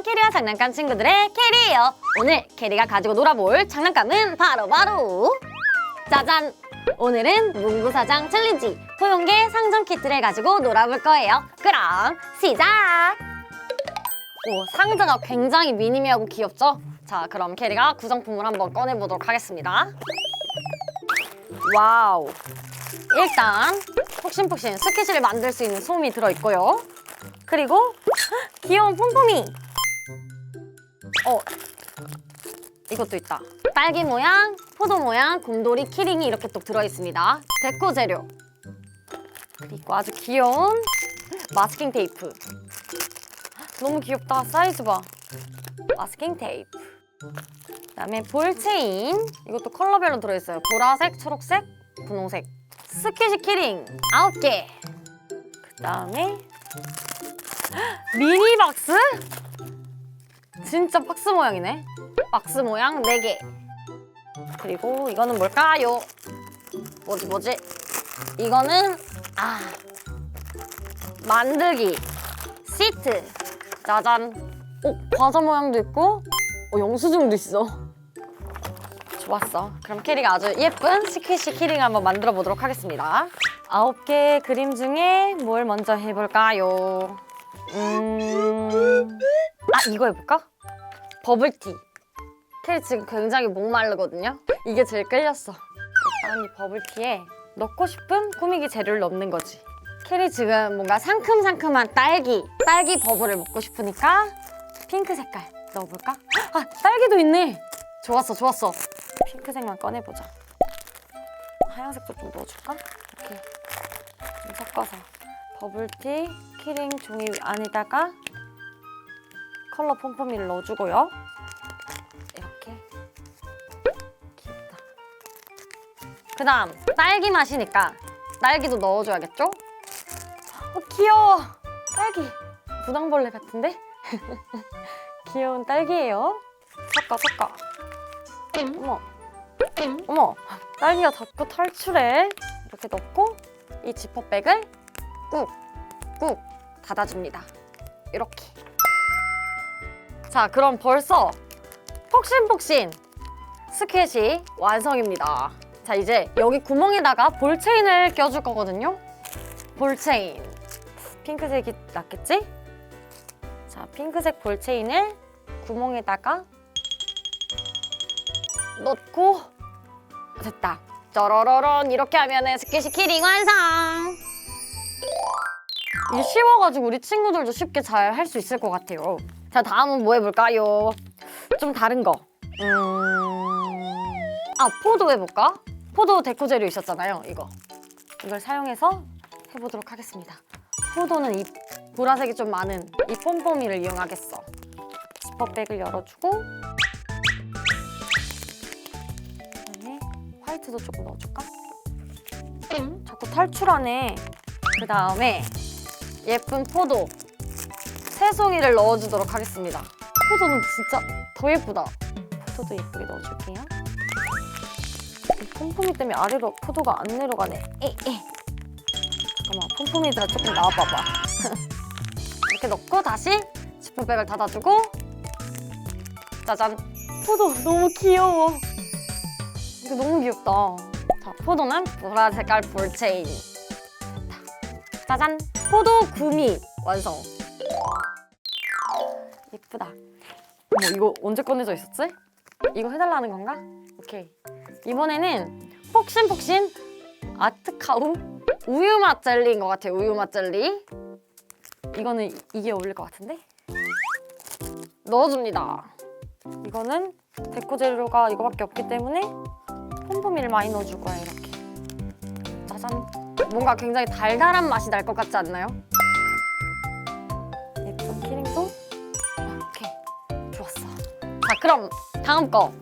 안녕하세요. 캐리와 장난감 친구들의 캐리예요. 오늘 캐리가 가지고 놀아볼 장난감은 바로 바로 짜잔! 오늘은 문구사장 챌린지 토용계 상점 키트를 가지고 놀아볼 거예요. 그럼 시작! 오, 상자가 굉장히 미니미하고 귀엽죠? 자, 그럼 캐리가 구성품을 한번 꺼내보도록 하겠습니다. 와우! 일단 폭신폭신 스케치를 만들 수 있는 솜이 들어있고요. 그리고 헉, 귀여운 폼폼이! 어, 이것도 있다. 딸기 모양, 포도 모양, 곰돌이, 키링이 이렇게 또 들어있습니다. 데코 재료. 그리고 아주 귀여운 마스킹 테이프. 너무 귀엽다. 사이즈 봐. 마스킹 테이프. 그다음에 볼 체인. 이것도 컬러별로 들어있어요. 보라색, 초록색, 분홍색. 스키시 키링 아홉 개. 그다음에 미니 박스? 진짜 박스 모양이네. 박스 모양 네개 그리고 이거는 뭘까요? 뭐지 뭐지? 이거는 아 만들기 시트 짜잔. 오 과자 모양도 있고 어, 영수증도 있어. 좋았어. 그럼 캐리가 아주 예쁜 스퀴시 키링 한번 만들어 보도록 하겠습니다. 아홉 개의 그림 중에 뭘 먼저 해볼까요? 음... 아 이거 해볼까? 버블티. 캐리 지금 굉장히 목마르거든요. 이게 제일 끌렸어. 이 버블티에 넣고 싶은 꾸미기 재료를 넣는 거지. 캐리 지금 뭔가 상큼상큼한 딸기, 딸기 버블을 먹고 싶으니까 핑크 색깔 넣어볼까? 아 딸기도 있네. 좋았어, 좋았어. 핑크색만 꺼내보자. 하얀색도 좀 넣어줄까? 이렇게 좀 섞어서 버블티 키링 종이 안에다가 컬러 폼폼이를 넣어주고요. 이렇게 귀엽다. 그 다음 딸기 맛이니까 딸기도 넣어줘야겠죠? 어 귀여워. 딸기 부당벌레 같은데? 귀여운 딸기예요. 섞어 섞어. 어머 어머 딸기가 자꾸 탈출해. 이렇게 넣고 이 지퍼백을 꾹 꾹 닫아줍니다. 이렇게. 자, 그럼 벌써 폭신폭신 스켓이 완성입니다. 자, 이제 여기 구멍에다가 볼체인을 껴줄 거거든요. 볼체인. 핑크색이 낫겠지? 자, 핑크색 볼체인을 구멍에다가 넣고 됐다. 짜라라란 이렇게 하면은 스켓이 키링 완성! 이게 쉬워가지고 우리 친구들도 쉽게 잘 할 수 있을 것 같아요. 자, 다음은 뭐 해볼까요? 좀 다른 거. 음... 아, 포도 해볼까? 포도 데코 재료 있었잖아요, 이거. 이걸 사용해서 해보도록 하겠습니다. 포도는 이 보라색이 좀 많은 이 폼폼이를 이용하겠어. 지퍼백을 열어주고 그다음에 화이트도 조금 넣어줄까? 자꾸 탈출하네. 그 다음에 예쁜 포도 새송이를 넣어주도록 하겠습니다. 포도는 진짜 더 예쁘다. 포도도 예쁘게 넣어줄게요. 이 폼폼이 때문에 아래로 포도가 안 내려가네. 에, 에. 잠깐만, 폼폼이들아 조금 나와봐봐. 이렇게 넣고 다시 지퍼백을 닫아주고 짜잔. 포도 너무 귀여워. 이거 너무 귀엽다. 자, 포도는 보라 색깔 볼체인. 짜잔. 포도 구미 완성. 예쁘다. 어머 이거 언제 꺼내져 있었지? 이거 해달라는 건가? 오케이. 이번에는 폭신폭신 아트카우 우유 맛 젤리인 것 같아요. 우유 맛 젤리. 이거는 이- 이게 어울릴 것 같은데? 넣어줍니다. 이거는 데코 재료가 이거밖에 없기 때문에 폼폼이를 많이 넣어줄 거야 이렇게. 짜잔. 뭔가 굉장히 달달한 맛이 날 것 같지 않나요? 그럼 다음 거.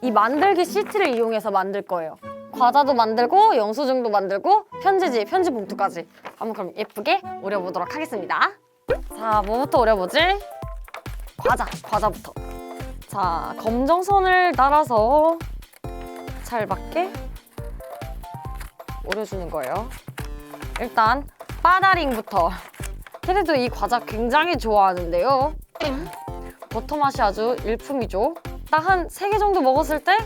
이 만들기 시트를 이용해서 만들 거예요. 과자도 만들고 영수증도 만들고 편지지, 편지 봉투까지. 한번 그럼 예쁘게 오려보도록 하겠습니다. 자 뭐부터 오려보지? 과자, 과자부터. 자 검정선을 따라서 잘 맞게 오려주는 거예요. 일단 빠다링부터. 캐리도 이 과자 굉장히 좋아하는데요. 버터 맛이 아주 일품이죠. 딱 한 세 개 정도 먹었을 때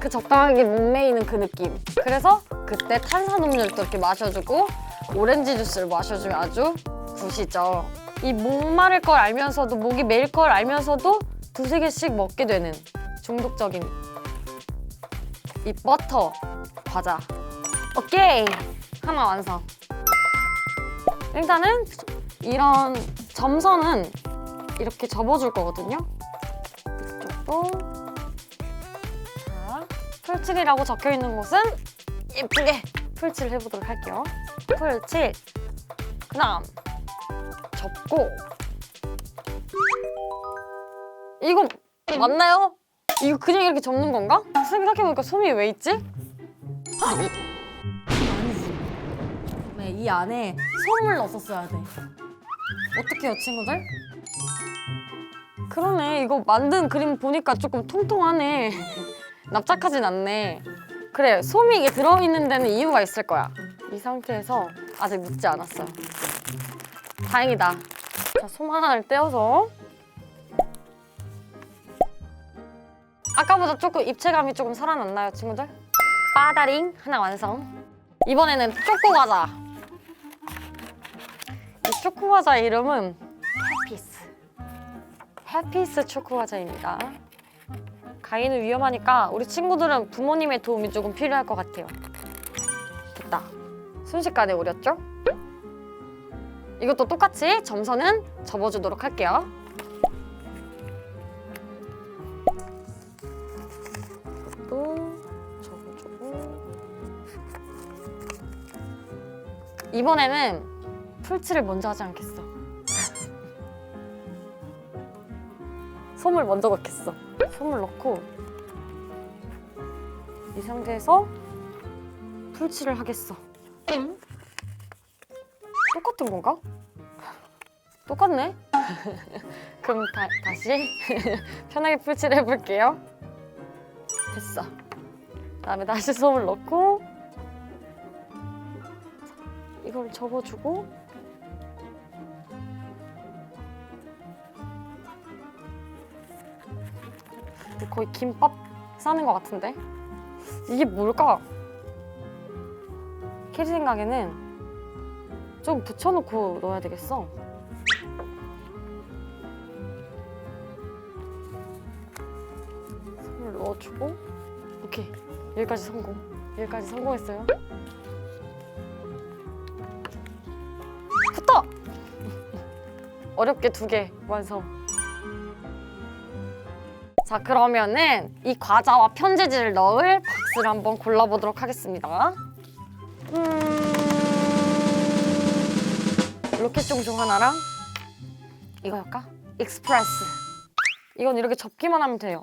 그 적당하게 목매이는 그 느낌. 그래서 그때 탄산음료를 이렇게 마셔주고 오렌지 주스를 마셔주면 아주 굿이죠. 이 목마를 걸 알면서도 목이 메일 걸 알면서도 두세 개씩 먹게 되는 중독적인 이 버터 과자. 오케이 하나 완성. 일단은 이런 점선은 이렇게 접어줄 거거든요. 이쪽도 자 풀칠이라고 적혀 있는 곳은 예쁘게 풀칠을 해보도록 할게요. 풀칠 그 다음 접고 이거 맞나요? 이거 그냥 이렇게 접는 건가? 생각해보니까 솜이 왜 있지? 아니지. 네, 이 안에 솜을 넣었어야 돼. 어떡해요, 친구들? 그러네. 이거 만든 그림 보니까 조금 통통하네. 납작하진 않네. 그래, 솜이 이게 들어있는 데는 이유가 있을 거야. 이 상태에서 아직 묻지 않았어요. 다행이다. 자, 솜 하나를 떼어서 아까보다 조금 입체감이 조금 살아났나요, 친구들? 빠다링 하나 완성. 이번에는 초코 과자. 이 초코 과자 이름은. 해피스 초코 과자입니다. 가위는 위험하니까 우리 친구들은 부모님의 도움이 조금 필요할 것 같아요. 됐다. 순식간에 우렸죠? 이것도 똑같이 점선은 접어주도록 할게요. 이것도 접어주고 이번에는 풀칠을 먼저 하지 않겠어. 솜을 먼저 넣겠어. 솜을 넣고 이 상태에서 풀칠을 하겠어. 똑같은 건가? 똑같네. 그럼 다, 다시 편하게 풀칠을 해볼게요. 됐어. 그다음에 다시 솜을 넣고 이걸 접어주고 거의 김밥 싸는 것 같은데 이게 뭘까? 캐리 생각에는 좀 붙여놓고 넣어야 되겠어. 솜을 넣어주고 오케이 여기까지 성공. 여기까지 성공했어요. 붙어! 어렵게 두 개 완성. 자 그러면은 이 과자와 편지지를 넣을 박스를 한번 골라보도록 하겠습니다. 음... 로켓 종종 하나랑 이거 할까? 익스프레스. 이건 이렇게 접기만 하면 돼요.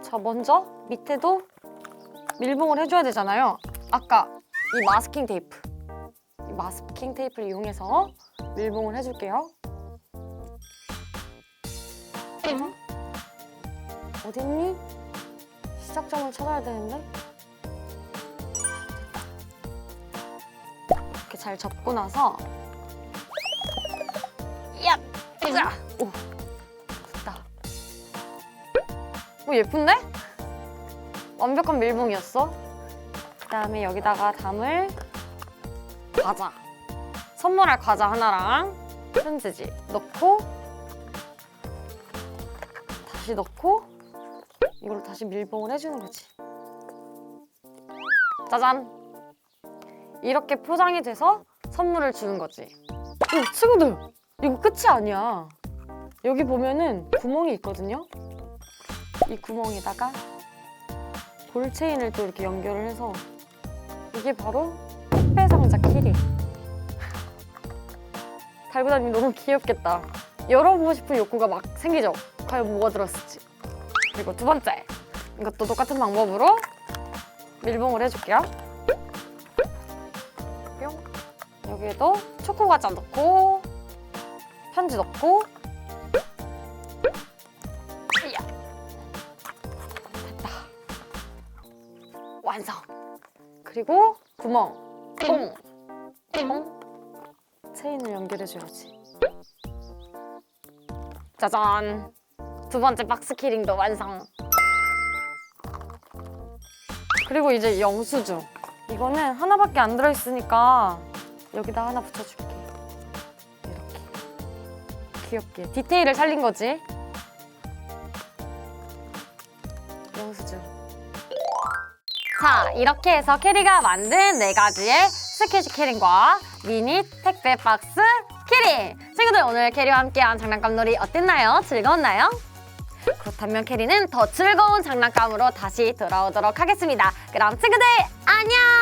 자 먼저 밑에도 밀봉을 해줘야 되잖아요. 아까 이 마스킹 테이프, 이 마스킹 테이프를 이용해서 밀봉을 해줄게요. 응? 어딨니? 시작점을 찾아야 되는데 이렇게 잘 접고 나서 야! 자! 오! 됐다. 오 예쁜데? 완벽한 밀봉이었어. 그 다음에 여기다가 담을 과자. 선물할 과자 하나랑 편지지 넣고 다시 넣고 이걸로 다시 밀봉을 해주는 거지. 짜잔! 이렇게 포장이 돼서 선물을 주는 거지. 오, 친구들! 이거 끝이 아니야. 여기 보면은 구멍이 있거든요? 이 구멍에다가 볼체인을 또 이렇게 연결을 해서 이게 바로 택배 상자 키리. 달고 다니면 너무 귀엽겠다. 열어보고 싶은 욕구가 막 생기죠? 과연 뭐가 들었을지. 그리고 두 번째. 이것도 똑같은 방법으로 밀봉을 해줄게요. 뿅. 여기에도 초코 과자 넣고 편지 넣고 이야. 됐다. 완성. 그리고 구멍 똥, 똥, 체인을 연결해줘야지. 짜잔! 두 번째 박스 키링도 완성. 그리고 이제 영수증. 이거는 하나밖에 안 들어있으니까 여기다 하나 붙여줄게. 이렇게. 귀엽게. 디테일을 살린 거지. 영수증. 자, 이렇게 해서 캐리가 만든 네 가지의 스케치 캐링과 미니 택배 박스 캐리! 친구들 오늘 캐리와 함께한 장난감 놀이 어땠나요? 즐거웠나요? 그렇다면 캐리는 더 즐거운 장난감으로 다시 돌아오도록 하겠습니다. 그럼 친구들 안녕!